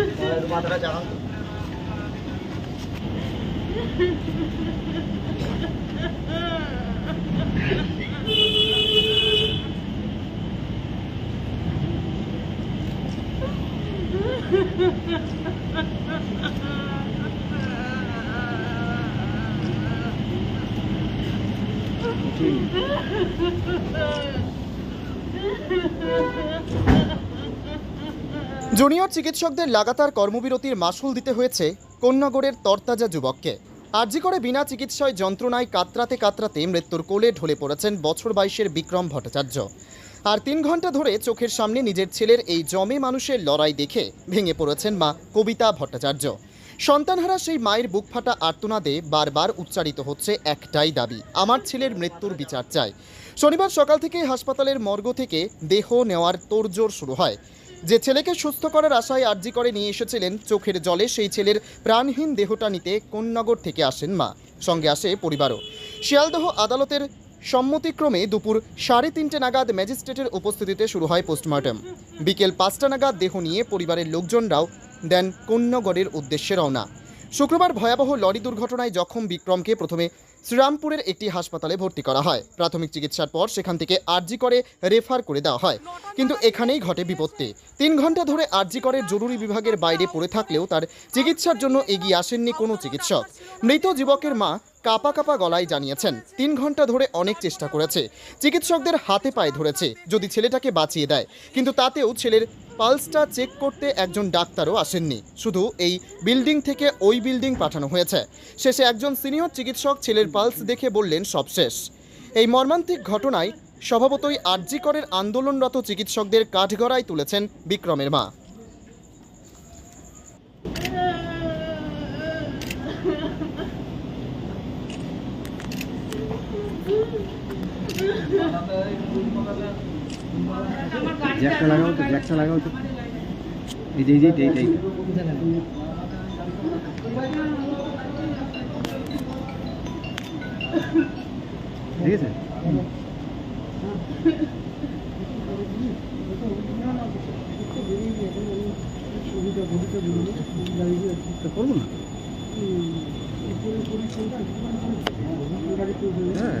একটু মাথাটা জানান তো। জুনিয়র চিকিৎসকদের লাগাতার কর্মবিরতির মাসুল দিতে হয়েছে কোন্নগরের তরতাজা যুবককে। আর্জি করে বিনা চিকিৎসায় যন্ত্রণায় কাতরাতে কাতরাতে মৃত্যুর কোলে ঢলে পড়েছেন বছর বাইশের বিক্রম ভট্টাচার্য। আর তিন ঘণ্টা ধরে চোখের সামনে নিজের ছেলের এই জমে মানুষের লড়াই দেখে ভেঙে পড়েছেন মা কবিতা ভট্টাচার্য। সন্তানহারা সেই মায়ের বুক ফাটা আর্তনাদে বারবার উচ্চারিত হচ্ছে একটাই দাবি, আমার ছেলের মৃত্যুর বিচার চাই। শনিবার সকাল থেকে হাসপাতালের মর্গ থেকে দেহ নেওয়ার তোড়জোড় শুরু হয়। যে ছেলেকে সুস্থ করার আশায় আর্জি করে নিয়ে এসেছিলেন চোখের জলে, সেই ছেলের প্রাণহীন দেহটা নিতে কোন্নগর থেকে আসেন মা। সঙ্গে আসে পরিবারও। শিয়ালদহ আদালতের সম্মতিক্রমে দুপুর সাড়ে তিনটে নাগাদ ম্যাজিস্ট্রেটের উপস্থিতিতে শুরু হয় পোস্টমর্টম। বিকেল পাঁচটা নাগাদ দেহ নিয়ে পরিবারের লোকজনরাও দেন কোন্নগরের উদ্দেশ্যে রওনা। শুক্রবার ভয়াবহ লরি দুর্ঘটনায় জখম বিক্রমকে প্রথমে শ্রীরামপুরের একটি হাসপাতালে ভর্তি করা হয়। প্রাথমিক চিকিৎসার পর সেখান থেকে আরজি করে রেফার করে দেওয়া হয়। কিন্তু এখানেই ঘটে বিপত্তি। তিন ঘণ্টা ধরে আরজি করে জরুরি বিভাগের বাইরে পড়ে থাকলেও তার চিকিৎসার জন্য এগিয়ে আসেননি কোনো চিকিৎসক। মৃত যুবকের মা কাপা কাপা গলায় জানিয়েছেন, তিন ঘণ্টা ধরে অনেক চেষ্টা করেছে। চিকিৎসকদের হাতে পায়ে ধরেছে, যদি ছেলেটাকে বাঁচিয়ে দেয়। কিন্তু তাতেও ছেলের পালসটা চেক করতে একজন ডাক্তারও আসেননি। শুধু এই বিল্ডিং থেকে ওই বিল্ডিং পাঠানো হয়েছে। শেষে একজন সিনিয়র চিকিৎসক ছেলের পালস দেখে বললেন, সব শেষ। এই মর্মান্তিক ঘটনায় স্বভাবতই আরজিকরের আন্দোলনরত চিকিৎসকদের কাঠগড়ায় তুলেছেন বিক্রমের মা। জ্যাকটা লাগাও তো জ্যাকটা লাগাও তো। এই যে এই যে এইটা, এইটা ঠিক আছে? করব না? হ্যাঁ।